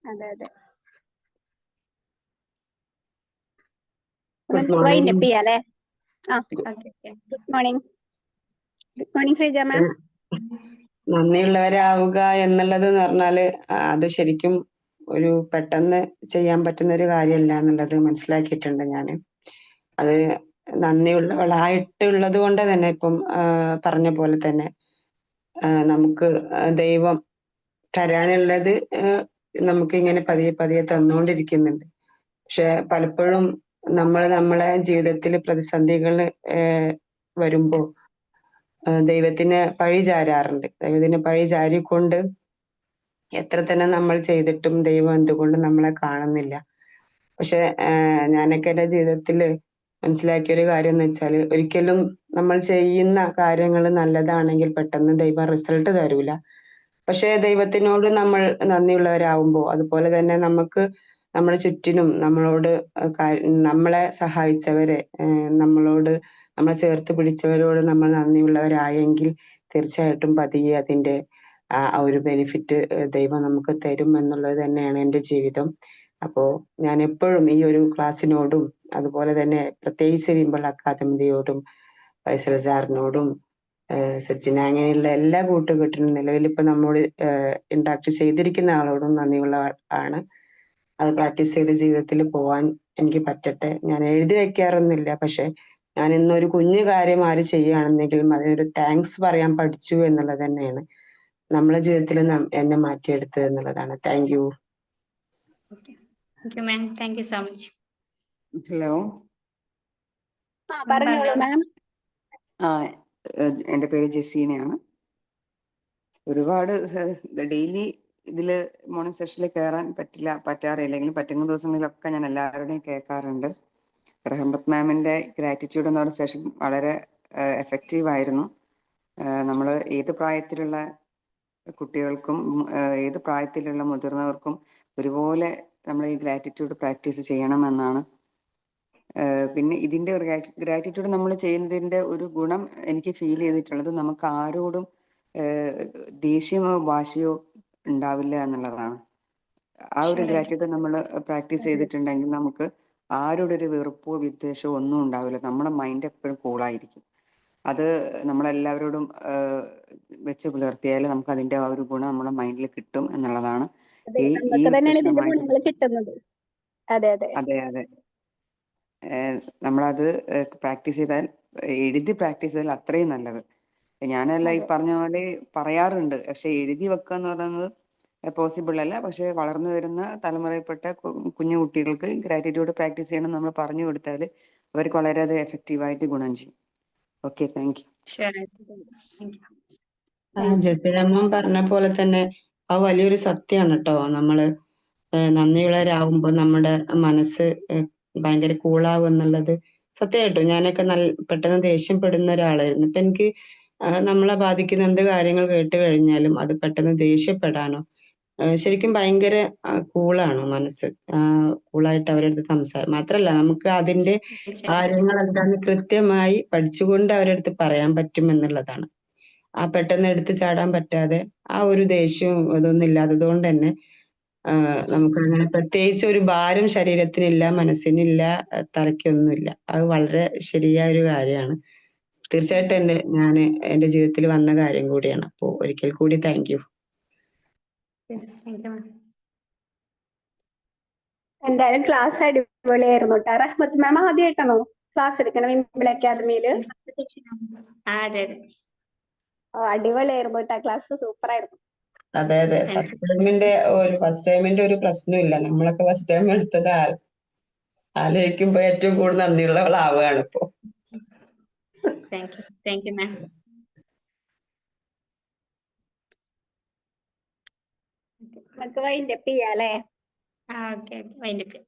അതെ അതെ. Wind up ചെയ്യാല്ലേ okay okay good morning good morning Sreeja ma'am നന്ദിയുള്ളവരാവുക എന്നുള്ളത് എന്ന് പറഞ്ഞാൽ അത് ശരിക്കും ഒരു പെട്ടെന്ന് ചെയ്യാൻ പറ്റുന്ന ഒരു കാര്യമല്ല എന്നുള്ളത് മനസ്സിലാക്കിയിട്ടുണ്ട് ഞാൻ അത് നന്ദിയുള്ളവളായിട്ടുള്ളത് കൊണ്ട് തന്നെ ഇപ്പം പറഞ്ഞ പോലെ തന്നെ നമുക്ക് ദൈവം തരാനുള്ളത് നമുക്ക് ഇങ്ങനെ പതിയെ പതിയെ തന്നുകൊണ്ടിരിക്കുന്നുണ്ട് പക്ഷെ പലപ്പോഴും നമ്മൾ നമ്മളെ ജീവിതത്തിൽ പ്രതിസന്ധികൾ വരുമ്പോൾ ദൈവത്തിന് പഴി ചാരാറുണ്ട് ദൈവത്തിന് പഴി ചാരിക്കൊണ്ട് എത്ര തന്നെ നമ്മൾ ചെയ്തിട്ടും ദൈവം എന്തുകൊണ്ട് നമ്മളെ കാണുന്നില്ല. പക്ഷെ ഞാനൊക്കെ എന്റെ ജീവിതത്തിൽ മനസ്സിലാക്കിയ ഒരു കാര്യം എന്ന് വെച്ചാൽ ഒരിക്കലും നമ്മൾ ചെയ്യുന്ന കാര്യങ്ങൾ നല്ലതാണെങ്കിൽ പെട്ടെന്ന് ദൈവം റിസൾട്ട് തരൂല. പക്ഷെ ദൈവത്തിനോട് നമ്മൾ നന്ദിയുള്ളവരാകുമ്പോൾ അതുപോലെ തന്നെ നമുക്ക് നമ്മുടെ ചുറ്റിനും നമ്മളോട് നമ്മളെ സഹായിച്ചവരെ നമ്മളോട് നമ്മളെ ചേർത്ത് പിടിച്ചവരോട് നമ്മൾ നന്ദിയുള്ളവരായെങ്കിൽ തീർച്ചയായിട്ടും പതിയെ അതിന്റെ ആ ഒരു ബെനിഫിറ്റ് ദൈവം നമുക്ക് തരും എന്നുള്ളത് തന്നെയാണ് എന്റെ ജീവിതം. അപ്പോൾ ഞാൻ എപ്പോഴും ഈ ഒരു ക്ലാസ്സിനോടും അതുപോലെ തന്നെ പ്രത്യേകിച്ച് വിമ്പൾ അക്കാദമിയോടും ഫൈസൽ സാറിനോടും സച്ചിൻ അങ്ങനെയുള്ള എല്ലാ കൂട്ടുകെട്ടിനും നിലവിൽ ഇപ്പൊ നമ്മോട് ഇൻട്രാക്ട് ചെയ്തിരിക്കുന്ന ആളോടും നന്ദിയുള്ള ആണ്. അത് പ്രാക്ടീസ് ചെയ്ത് ജീവിതത്തിൽ പോവാൻ എനിക്ക് പറ്റട്ടെ. ഞാൻ എഴുതി വെക്കാറൊന്നുമില്ല. പക്ഷെ ഞാൻ ഇന്നൊരു കുഞ്ഞു കാര്യം ആര് ചെയ്യുകയാണെന്നെങ്കിലും അതിനൊരു താങ്ക്സ് പറയാൻ പഠിച്ചു എന്നുള്ളത് തന്നെയാണ്. നമ്മളെ ജീവിതത്തിൽ എന്നെ മാറ്റിയെടുത്തത് എന്നുള്ളതാണ്. Thank you thank so much hello ആ പറഞ്ഞോളൂ മാം ആ എന്റെ പേര് ജെസീനയാണ്. ഒരുപാട് ഡെയിലി ഇതിൽ മോർണിംഗ് സെഷനിൽ കയറാൻ പറ്റില്ല പറ്റാറില്ല. എങ്കിലും പറ്റുന്ന ദിവസങ്ങളിലൊക്കെ ഞാൻ എല്ലാവരുടെയും കേൾക്കാറുണ്ട്. റഹമത്ത് മാമിന്റെ ഗ്രാറ്റിറ്റ്യൂഡ് എന്ന് പറഞ്ഞ സെഷൻ വളരെ എഫക്റ്റീവ് ആയിരുന്നു. നമ്മൾ ഏത് പ്രായത്തിലുള്ള കുട്ടികൾക്കും ഏത് പ്രായത്തിലുള്ള മുതിർന്നവർക്കും ഒരുപോലെ നമ്മൾ ഈ ഗ്രാറ്റിറ്റ്യൂഡ് പ്രാക്ടീസ് ചെയ്യണമെന്നാണ്. പിന്നെ ഇതിന്റെ ഒരു ഗ്രാറ്റിറ്റ്യൂഡ് നമ്മൾ ചെയ്യുന്നതിന്റെ ഒരു ഗുണം എനിക്ക് ഫീൽ ചെയ്തിട്ടുള്ളത് നമുക്ക് ആരോടും ദേഷ്യമോ വാശിയോ ഉണ്ടാവില്ല എന്നുള്ളതാണ്. ആ ഒരു. ഗ്രാറ്റിറ്റ്യൂഡ് നമ്മൾ പ്രാക്ടീസ് ചെയ്തിട്ടുണ്ടെങ്കിൽ നമുക്ക് ആരോടൊരു ഒരു വെറുപ്പോ വിദ്വേഷമോ ഒന്നും ഉണ്ടാവില്ല. നമ്മുടെ മൈൻഡ് എപ്പോഴും കൂളായിരിക്കും അത് നമ്മളെല്ലാവരോടും വെച്ച് പുലർത്തിയാൽ നമുക്ക് അതിന്റെ ആ ഒരു ഗുണം നമ്മുടെ മൈൻഡിൽ കിട്ടും എന്നുള്ളതാണ്. അതെ ഈ അതെ നമ്മളത് പ്രാക്ടീസ് ചെയ്താൽ എഴുതി പ്രാക്ടീസ് ചെയ്താൽ അത്രയും നല്ലത്. ഞാനല്ല ഈ അതെ. പറഞ്ഞ പോലെ പറയാറുണ്ട്. പക്ഷെ എഴുതി വെക്കുക എന്ന് പറയുന്നത് പോസിബിൾ അല്ല. പക്ഷെ വളർന്നു വരുന്ന തലമുറയിൽപ്പെട്ട കു- കുഞ്ഞു കുട്ടികൾക്ക് ഗ്രാറ്റിറ്റ്യൂഡ് പ്രാക്ടീസ് ചെയ്യണം നമ്മൾ പറഞ്ഞു കൊടുത്താൽ അവർക്ക് വളരെയധികം എഫക്റ്റീവായിട്ട് ഗുണം ചെയ്യും. Okay thank you sure thank you ജസീലമ്മ പറഞ്ഞ പോലെ തന്നെ ആ വലിയൊരു സത്യമാണ് കേട്ടോ നമ്മൾ ഏഹ് നന്ദിയുള്ളവരാകുമ്പോൾ നമ്മുടെ മനസ്സ് ഏഹ് ഭയങ്കര കൂളാവും എന്നുള്ളത് സത്യമായിട്ടോ. ഞാനൊക്കെ നല്ല പെട്ടെന്ന് ദേഷ്യപ്പെടുന്ന ഒരാളായിരുന്നു. ഇപ്പൊ എനിക്ക് നമ്മളെ ബാധിക്കുന്ന എന്ത് കാര്യങ്ങൾ കേട്ട് കഴിഞ്ഞാലും അത് പെട്ടെന്ന് ദേഷ്യപ്പെടാനോ ശരിക്കും ഭയങ്കര കൂളാണ് മനസ്സ്. കൂളായിട്ട് അവരുടെ അടുത്ത് സംസാരം മാത്രല്ല നമുക്ക് അതിന്റെ കാര്യങ്ങൾ എന്താണെന്ന് കൃത്യമായി പഠിച്ചുകൊണ്ട് അവരുടെ അടുത്ത് പറയാൻ പറ്റും എന്നുള്ളതാണ്. ആ പെട്ടെന്ന് എടുത്തു ചാടാൻ പറ്റാതെ ആ ഒരു ദേഷ്യവും ഇതൊന്നും ഇല്ലാത്തത് കൊണ്ട് തന്നെ നമുക്ക് അങ്ങനെ പ്രത്യേകിച്ച് ഒരു ഭാരം ശരീരത്തിനില്ല മനസ്സിനില്ല തലയ്ക്കൊന്നുമില്ല. അത് വളരെ ശരിയായ ഒരു കാര്യമാണ്. തീർച്ചയായിട്ടും എന്റെ ഞാൻ എന്റെ ജീവിതത്തിൽ വന്ന കാര്യം കൂടിയാണ്. അപ്പോ ഒരിക്കൽ കൂടി താങ്ക് യു എന്തായാലും ക്ലാസ് അടിപൊളിയായിരുന്നു കേട്ടോ റഹ്മത്ത് മാം ആദ്യമായിട്ടാണോ ക്ലാസ് എടുക്കണം വിംബിൾ അക്കാദമിയിൽ അടിപൊളിയായിരുന്നു കേട്ടോ ക്ലാസ് സൂപ്പർ ആയിരുന്നു അതെ. അതെ ഫസ്റ്റ് ടൈമിന്റെ ഒരു ഫസ്റ്റ് ടൈമിന്റെ ഒരു പ്രശ്നമില്ല നമ്മളൊക്കെ ഫസ്റ്റ് ടൈം എടുത്തത് ആലോചിക്കുമ്പോ ഏറ്റവും കൂടുതൽ നന്ദിയുള്ളവളാവുകയാണ് ഇപ്പോ. Thank you thank you ma'am നമുക്ക് വൈൻഡപ്പ് ചെയ്യാം അല്ലേ? ആ ഓക്കെ ഓക്കെ. വൈൻഡപ്പ്